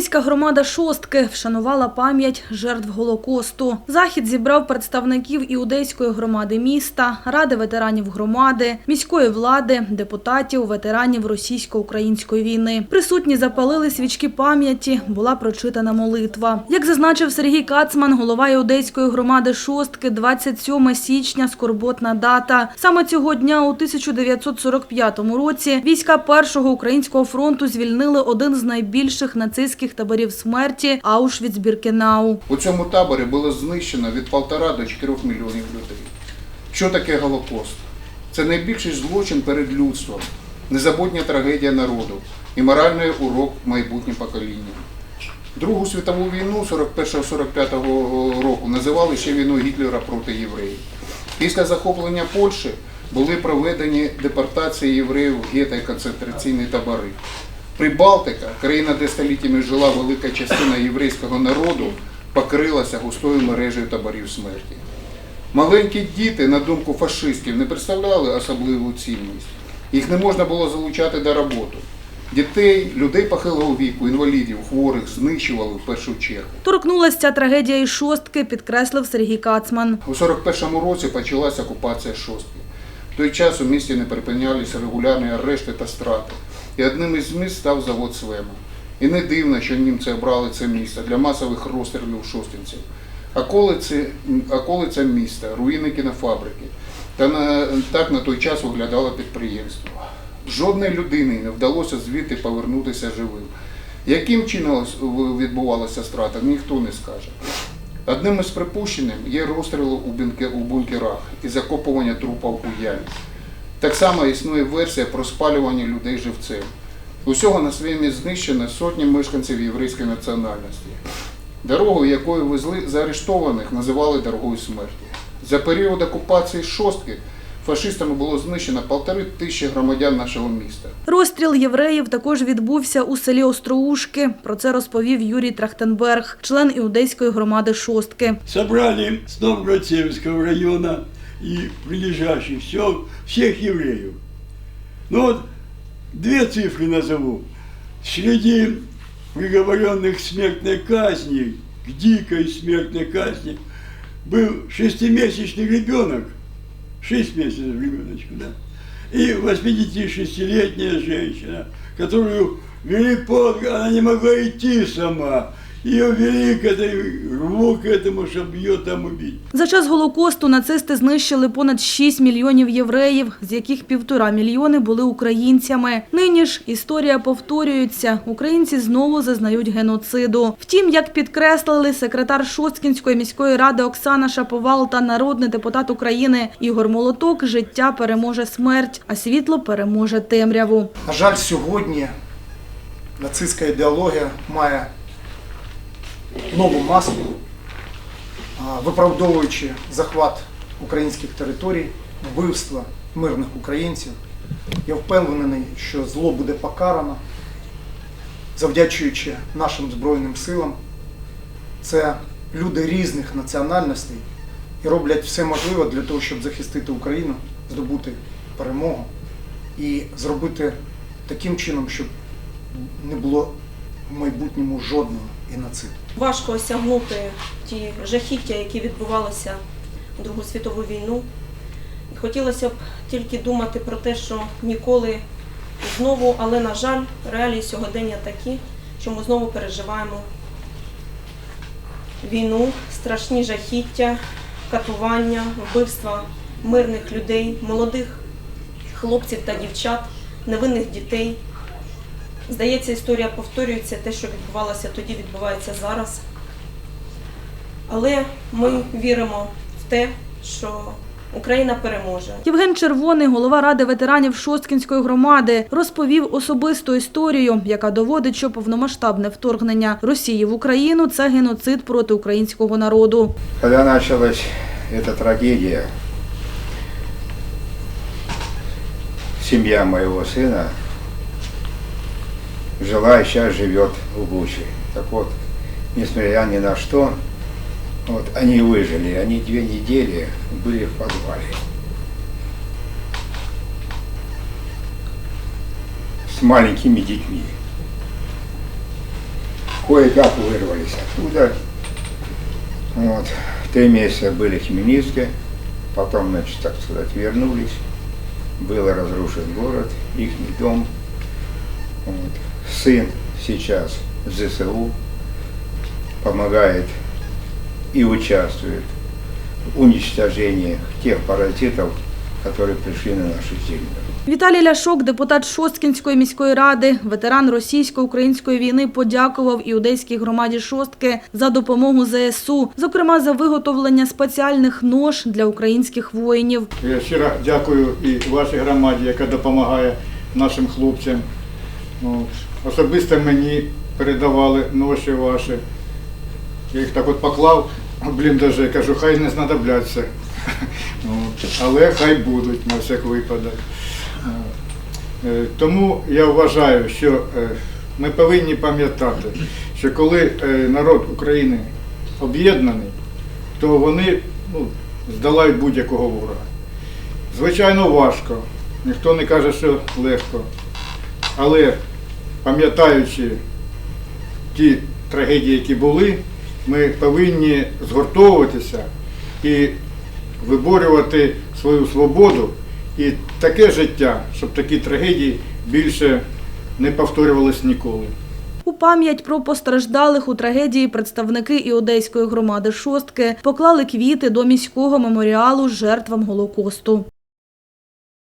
Ідейська громада шостки вшанувала пам'ять жертв Голокосту. Захід зібрав представників іудейської громади міста, ради ветеранів громади, міської влади, депутатів, ветеранів російсько-української війни. Присутні запалили свічки пам'яті, була прочитана молитва. Як зазначив Сергій Кацман, голова іудейської громади шостки, 27 січня скорботна дата. Саме цього дня у 1945 році війська першого українського фронту звільнили один з найбільших нацистських таборів смерті Аушвіц-Біркенау. У цьому таборі було знищено від 1,5 до 4 мільйонів людей. Що таке Голокост? Це найбільший злочин перед людством, незабутня трагедія народу і моральний урок майбутнім поколінням. Другу світову війну 41-45 року називали ще війною Гітлера проти євреїв. Після захоплення Польщі були проведені депортації євреїв в гетто і концентраційні табори. Прибалтика, країна, де століттями жила велика частина єврейського народу, покрилася густою мережею таборів смерті. Маленькі діти, на думку фашистів, не представляли особливу цінність. Їх не можна було залучати до роботи. Дітей, людей похилого віку, інвалідів, хворих знищували в першу чергу. Торкнулася ця трагедія і шостки, підкреслив Сергій Кацман. У 41-му році почалася окупація шостки. В той час у місті не припинялися регулярні арешти та страти. І одним із міст став завод Свема. І не дивно, що німці обрали це місто для масових розстрілів шостинців. Околиці, околиця міста, руїни кінофабрики. Та на, так на той час виглядало підприємство. Жодної людини не вдалося звідти повернутися живим. Яким чином відбувалася страта, ніхто не скаже. Одним із припущень є розстріли у бунке- у бункерах і закопування трупів у ямі. Так само існує версія про спалювання людей живцем. Усього на своєму знищено сотні мешканців єврейської національності. Дорогу, якою везли заарештованих, називали дорогою смерті. За період окупації шостки фашистами було знищено полтори тисячі громадян нашого міста. Розстріл євреїв також відбувся у селі Остроушки. Про це розповів Юрій Трахтенберг, член іудейської громади шостки. собрали с Новгород-Северского района и прилежащих сел всех евреев. Ну вот, две цифры назову. Среди приговоренных смертной казни, к дикой смертной казни, был шестимесячный ребенок, шесть месяцев ребеночку, да, и 86-летняя женщина, которую вели под, она не могла идти сама, ее вели к этой, рву к этому, чтобы ее там убить. За час Голокосту нацисти знищили понад 6 мільйонів євреїв, з яких півтора мільйони були українцями. Нині ж історія повторюється. Українці знову зазнають геноциду. Втім, як підкреслили секретар Шосткінської міської ради Оксана Шаповал та народний депутат України Ігор Молоток, життя переможе смерть, а світло переможе темряву. На жаль, сьогодні нацистська ідеологія має нову маску, виправдовуючи захват українських територій, вбивства мирних українців. Я впевнений, що зло буде покарано, завдячуючи нашим Збройним силам. Це люди різних національностей і роблять все можливе для того, щоб захистити Україну, здобути перемогу і зробити таким чином, щоб не було в майбутньому жодного геноциду. Важко осягнути ті жахіття, які відбувалися в Другу світову війну. Хотілося б тільки думати про те, що ніколи знову, але на жаль, реалії сьогодення такі, що ми знову переживаємо війну, страшні жахіття, катування, вбивства мирних людей, молодих хлопців та дівчат, невинних дітей. Здається, історія повторюється, те, що відбувалося тоді, відбувається зараз. Але ми віримо в те, що Україна переможе. Євген Червоний, голова ради ветеранів Шосткінської громади, розповів особисту історію, яка доводить, що повномасштабне вторгнення Росії в Україну це геноцид проти українського народу. Когда началась эта трагедия, семья моего сына жила и сейчас живет в Буче. Так вот, несмотря ни на что, вот, они выжили. Они две недели были в подвале. С маленькими детьми. кое-как вырвались оттуда. Вот. Три месяца были Хмельницке, потом, значит, так сказать, вернулись. Был разрушен город, их дом. Вот. Сын сейчас в ЗСУ помогает и участвует в уничтожении тех паразитов, которые пришли на нашу землю. Віталій Ляшок, депутат Шосткінської міської ради, ветеран російсько-української війни, подякував іудейській громаді Шостки за допомогу ЗСУ, зокрема за виготовлення спеціальних нож для українських воїнів. Я щиро дякую і вашій громаді, яка допомагає нашим хлопцям. От. Особисто мені передавали ноші ваші. Я їх так от поклав бліндажі, кажу, хай не знадобляться. От. Але хай будуть на всяк випадок. Е, Тому я вважаю, що е, ми повинні пам'ятати, що коли е, народ України об'єднаний, то вони ну, здолають будь-якого ворога. Звичайно, важко. Ніхто не каже, що легко. Але пам'ятаючи ті трагедії, які були, ми повинні згуртовуватися і виборювати свою свободу і таке життя, щоб такі трагедії більше не повторювалися ніколи. У пам'ять про постраждалих у трагедії представники іудейської громади Шостки поклали квіти до міського меморіалу жертвам Голокосту.